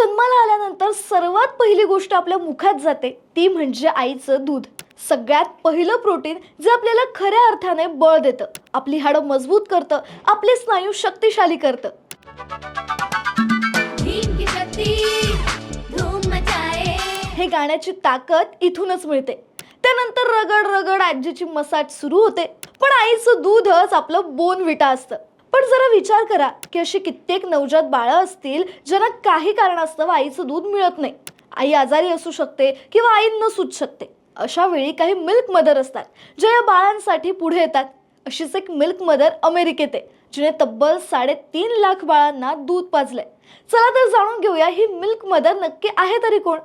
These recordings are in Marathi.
जन्माला आल्यानंतर सर्वात पहिली गोष्ट आपल्या मुखात जाते ती म्हणजे आईचं दूध. सगळ्यात पहिलं प्रोटीन जे आपल्याला खऱ्या अर्थाने बळ देतं आपली हाडं मजबूत करतं आपले स्नायू शक्तिशाली करतं. हे गाण्याची ताकद इथूनच मिळते. त्यानंतर रगड रगड आजीची मसाज सुरू होते पण आईचं दूधच आपलं बोन विटा असतं. पण जरा विचार करा की अशी कित्येक नवजात बाळं असतील ज्यांना काही कारणास्तव आईचं दूध मिळत नाही. आई आजारी असू शकते किंवा आई नसूच शकते. अशा वेळी काही मिल्क मदर असतात ज्या या बाळांसाठी पुढे येतात. अशीच एक मिल्क मदर अमेरिकेत आहे जिने तब्बल साडेतीन लाख बाळांना दूध पाजलंय. चला तर जाणून घेऊया ही मिल्क मदर नक्की आहे तरी कोण?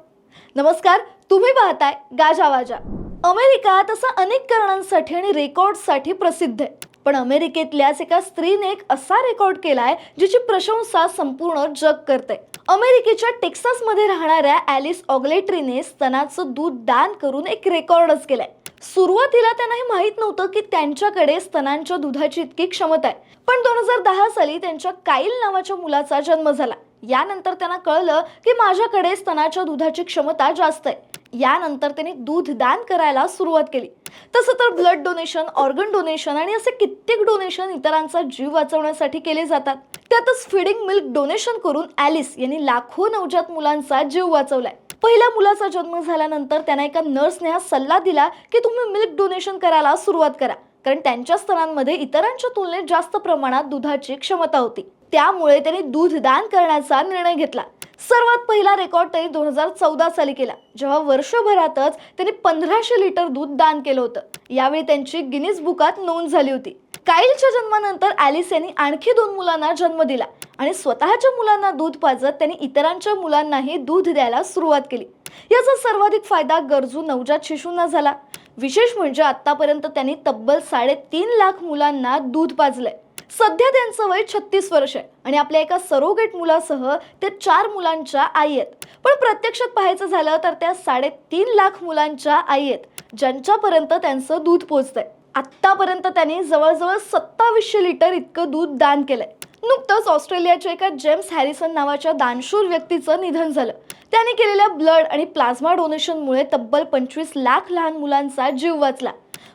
नमस्कार तुम्ही पाहताय गाजावाजा अमेरिका तसा अनेक कारणांसाठी आणि रेकॉर्डसाठी प्रसिद्ध आहे. पण अमेरिकेतल्याच एका स्त्रीने एक असा रेकॉर्ड केला आहे जिची प्रशंसा संपूर्ण जग करते अमेरिकेच्या टेक्सासमध्ये राहणाऱ्या ॲलिस ऑगलेट्रीने स्तनाचं दूध दान करून एक रेकॉर्डच केलाय. सुरुवातीला त्यांना हे माहीत नव्हतं की त्यांच्याकडे स्तनांच्या दुधाची इतकी क्षमता आहे. पण दोन हजार दहा साली त्यांच्या काईल नावाच्या मुलाचा जन्म झाला. यानंतर त्यांना कळलं की माझ्याकडे स्तनाच्या दुधाची क्षमता जास्त आहे. यानंतर त्यांनी दूध दान करायला सुरुवात केली. तसं तर ब्लड डोनेशन ऑर्गन डोनेशन आणि असे कित्येक डोनेशन इतरांचा जीव वाचवण्यासाठी केले जातात. त्यातच फिडिंग मिल्क डोनेशन करून ॲलिस यांनी लाखो नवजात मुलांचा जीव वाचवलाय. पहिल्या मुलाचा जन्म झाल्यानंतर त्यांना एका नर्सने हा सल्ला दिला की तुम्ही मिल्क डोनेशन करायला सुरुवात करा. कारण त्यांच्या स्तरांमध्ये इतरांच्या तुलनेत जास्त प्रमाणात दुधाची क्षमता होती. त्यामुळे त्यांनी दूध दान करण्याचा निर्णय घेतला. सर्वात पहिला रेकॉर्ड त्यांनी दोन हजार चौदा साली केला जेव्हा वर्षभरातच त्यांनी पंधराशे लिटर दूध दान केलं होतं. यावेळी त्यांची गिनीज बुकात नोंद झाली होती. काईलच्या जन्मानंतर ॲलिस यांनी आणखी दोन मुलांना जन्म दिला आणि स्वतःच्या मुलांना दूध पाजत त्यांनी इतरांच्या मुलांनाही दूध द्यायला सुरुवात केली. याचा सर्वाधिक फायदा गरजू नवजात शिशूंना झाला. विशेष म्हणजे आतापर्यंत त्यांनी तब्बल साडेतीन लाख मुलांना दूध पाजलंय. सध्या त्यांचं वय छत्तीस वर्ष आहे. आणि आपल्या एका सरोगेट मुलासह ते चार मुलांच्या आई आहेत. पण प्रत्यक्षात पाहायचं झालं तर त्या साडेतीन लाख मुलांच्या आई आहेत ज्यांच्यापर्यंत त्यांचं दूध पोचतंय. आत्तापर्यंत त्यांनी जवळजवळ सत्तावीसशे लिटर इतकं दूध दान केलंय. नुकतंच ऑस्ट्रेलियाच्या एका जेम्स हॅरिसन नावाच्या दानशूर व्यक्तीचं निधन झालं. त्याने केलेल्या ब्लड आणि प्लाझ्मा डोनेशनमुळे तब्बल पंचवीस लाख लहान मुलांचा जीव वाचला.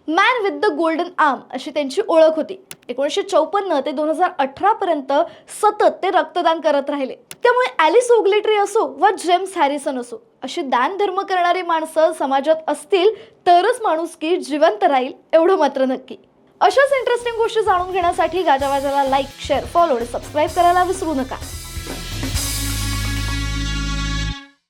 Man with the golden arm अशी त्यांची ओळख होती. एकोणीसशे चौपन्न ते दोन हजार अठरा पर्यंत सतत ते रक्तदान करत राहिले. त्यामुळे ॲलिस ओगलेट्री असो वा जेम्स हॅरिसन असो अशी दान धर्म करणारी माणसं समाजात असतील तरच माणूस की जिवंत राहील एवढं मात्र नक्की. अशाच इंटरेस्टिंग गोष्टी जाणून घेण्यासाठी गाजावाजाला लाईक शेअर फॉलो आणि सबस्क्राईब करायला विसरू नका.